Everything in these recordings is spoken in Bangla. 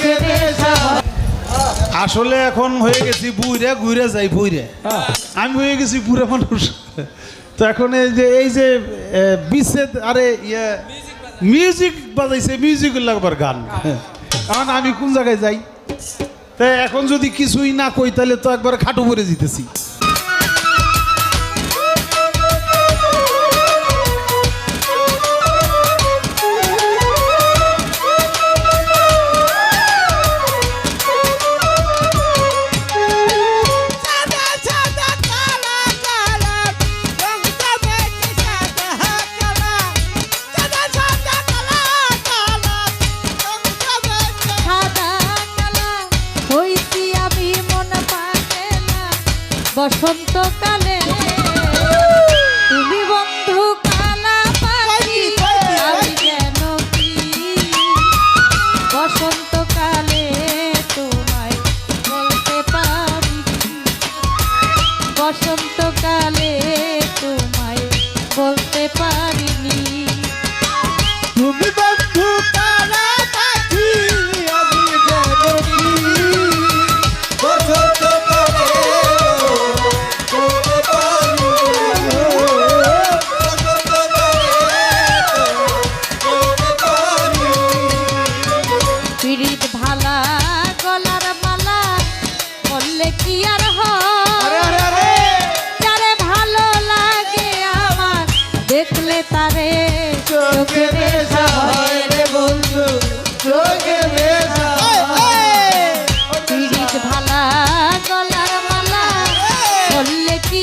হয়। আসলে এখন হয়ে গেছি বুইরে ঘুরে যাই বুইরে। আমি হয়ে গেছি বুড়ে মানুষ। তো এখন এই যে এই যে বিচ্ছেদ আরে ইয়ে মিউজিক বাজাইছে মিউজিক লাগবার গান। কারণ আমি কোন জায়গায় যাই? তা এখন যদি কিছুই না কই তাহলে তো একবার খাটো পরে জিতেছি বসন্তকালে ভালা গলার মালা বললে কি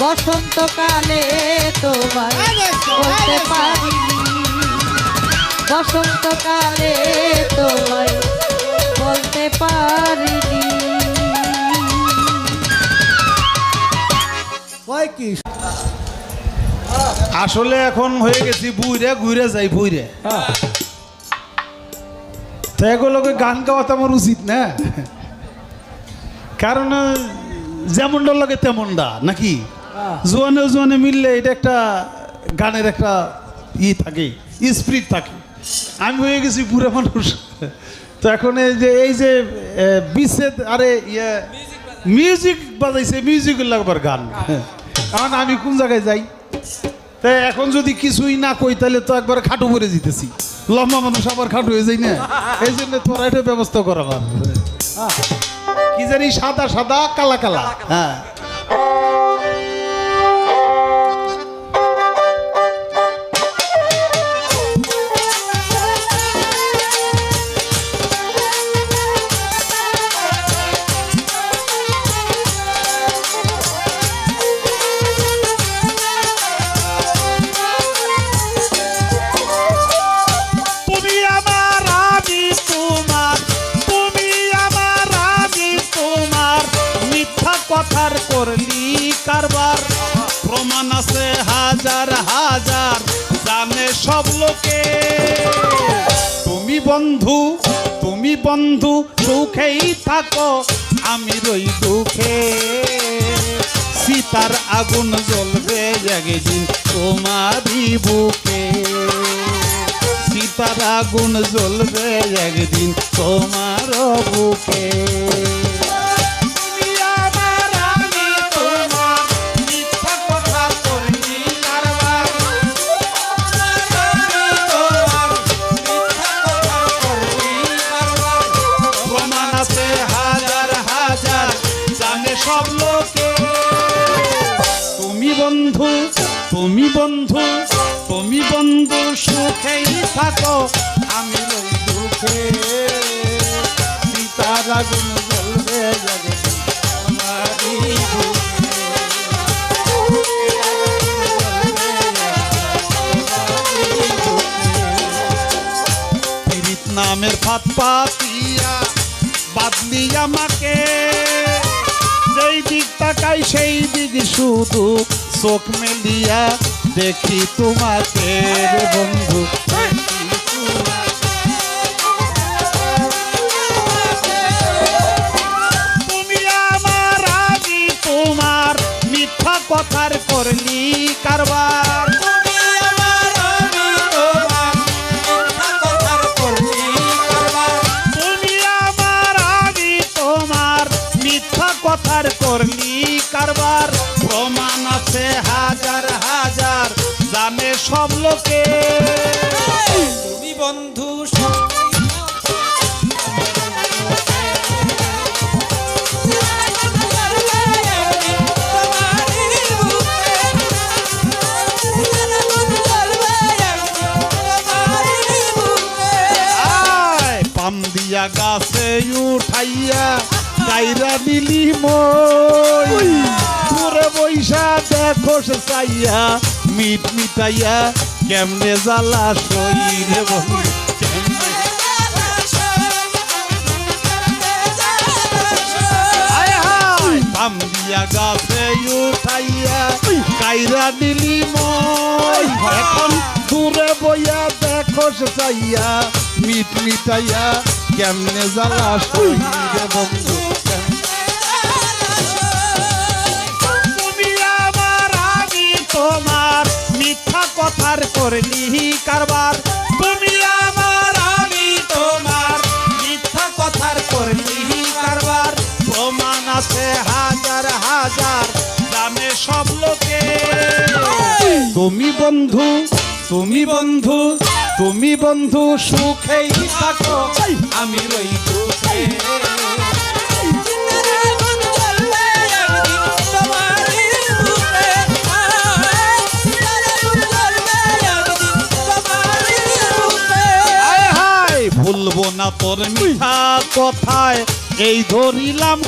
বসন্তকালে তোমায় বলতে পারিনি। বসন্তকালে তোমায় বলতে পারিনি। কি? আসলে এখন হয়ে গেছি বুইরে ঘুরে যাই বুইরে। তো এগুলোকে গান গাওয়া তো আমার উচিত না। কারণ যেমনটা লাগে তেমনটা নাকি? জোয়ানে জোয়ানে মিললে এটা একটা গানের একটা ই থাকে স্পিরিট থাকে। আমি হয়ে গেছি পুরো মানুষ। তো এখন এই যে এই যে বিচ্ছেদ আরে ইয়ে মিউজিক বাজাইছে মিউজিক লাগবার গান। কারণ আমি কোন জায়গায় যাই? তা এখন যদি কিছুই না কই তাহলে তো একবার খাটু পরে জিতেছি লম্বা মানুষ আবার খাটু হয়ে যায় না। এই জন্য তোরা এটা ব্যবস্থা করা কি জানি সাদা সাদা কালা কালা। হ্যাঁ। কথার করলি কারবার। প্রমাণ আছে হাজার হাজার, জানে সব লোকে। তুমি বন্ধু তুমি বন্ধু, সুখেই থাকো, আমি রই দুঃখে। সীতার আগুন জ্বলবে একদিন তোমারই বুকে। সীতার আগুন জ্বলবে একদিন তোমার বুকে। বন্ধু সুখেই থাকো, আমি রই দুঃখে সীতার আগুন জ্বলবে নামের ফাত পাতিয়া বাদলি আমাকে। যেই দিক তাকাই সেই দিক শুধু চোখ মেলিয়া দেখি তোমাকে রে বন্ধু। তুমি আমার আমি তোমার মিথ্যা কথার করলি কারবার। কথার করলি কারবার। প্রমাণ আছে হাজার হাজার সব লোকে। তুমি বন্ধু পাম দিয়া গাছে উঠাইয়া কাইরা দিলি মই। বৈশা দেখো চাইয়া মিট মিটাইয়া কেমনে জ্বালা সই রে বন্ধু পাম দিয়া গাছে উঠাইয়া কাইরা দিলি মই। এখন দূরে বইয়া দেখো চাইয়া মিট মিটাইয়া কেমনে জ্বালা সই বন্ধু করলি কারবার। তুমি আমার আমি তোমার। মিথ্যা কথার করলি কারবার। প্রমাণ আছে হাজার হাজার। জানে সব লোকে। তুমি বন্ধু তুমি বন্ধু তুমি বন্ধু সুখেই থাকো। আমি রই দুঃখে না তোর মিঠা কথায়। এই ধরিলাম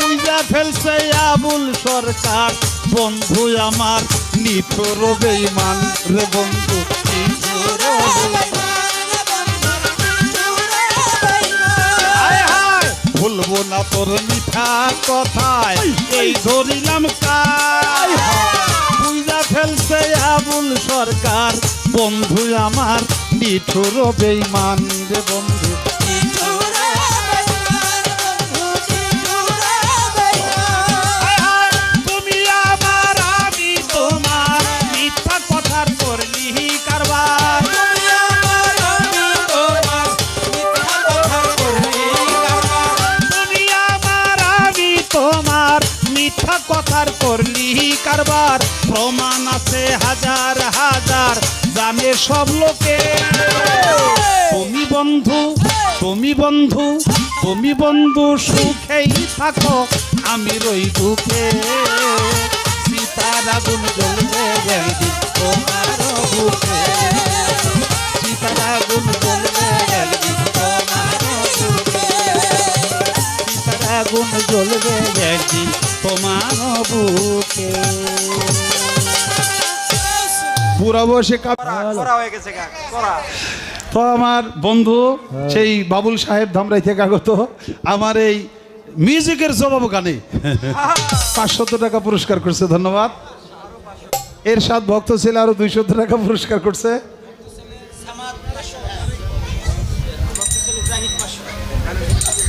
বুঝা ফেলছে আবুল সরকার। বন্ধু আমার, নিঠুর বেইমান রে বন্ধু। ভুলবো না তোর মিঠা কথায়। এই ধরিলাম বুঝা ফেলছে আবুল সরকার। বন্ধু আমার নিঠুর বেইমান রে বন্ধু। কথার করলি কারবার। প্রমাণ আছে হাজার হাজার জানে সব লোকে। তুমি বন্ধু তুমি বন্ধু তুমি বন্ধু সুখেই থাকো আমি রই দুঃখে সীতার আগুন জ্বলবে একদিন তোমার বুকে। সীতার আগুন জ্বলবে একদিন তোমার বুকে। সীতার আগুন জ্বলবে একদিন তোমার বুকে। হয়ে তো আমার বন্ধু সেই বাবুল সাহেব ধামরাই থেকে আগত আমার এই মিউজিকের জবাব গানে। পাঁচশত টাকা পুরস্কার করছে ধন্যবাদ। এর সাত ভক্ত ছেলে আরও দুইশত টাকা পুরস্কার করছে।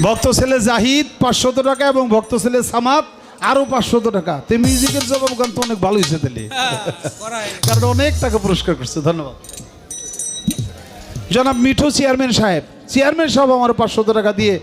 ভক্ত ছেলে জাহিদ পাঁচশত টাকা এবং ভক্ত ছেলে সামাদ আরও পাঁচশত টাকা। তে মিউজিকের জবাব গান তো অনেক ভালো হয়েছে তাহলে। কারণ অনেক টাকা পুরস্কার করছে ধন্যবাদ। জনাব মিঠু চেয়ারম্যান সাহেব চেয়ারম্যান সাহেব আমার পাঁচশত টাকা দিয়ে